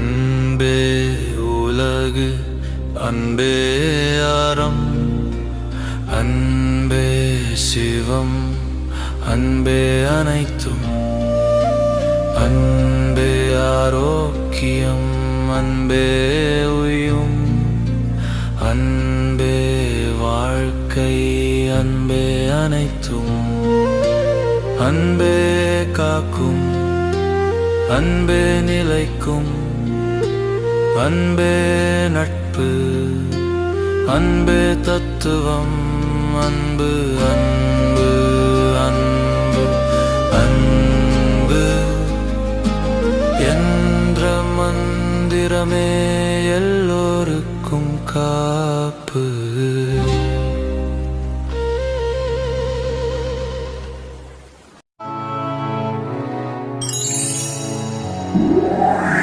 அன்பே உலகு அன்பே அறம் அன்பே சிவம் அன்பே அனைத்தும் அன்பே ஆரோக்கியம் அன்பே உயும் அன்பே வாழ்க்கை அன்பே அனைத்தும் அன்பே காக்கும் அன்பே நிலைக்கும் அன்பே நட்பு அன்பே தத்துவம் அன்பு அன்பு அன்பு அன்பு என்ற மந்திரமே எல்லோருக்கும் காப்பு Yeah.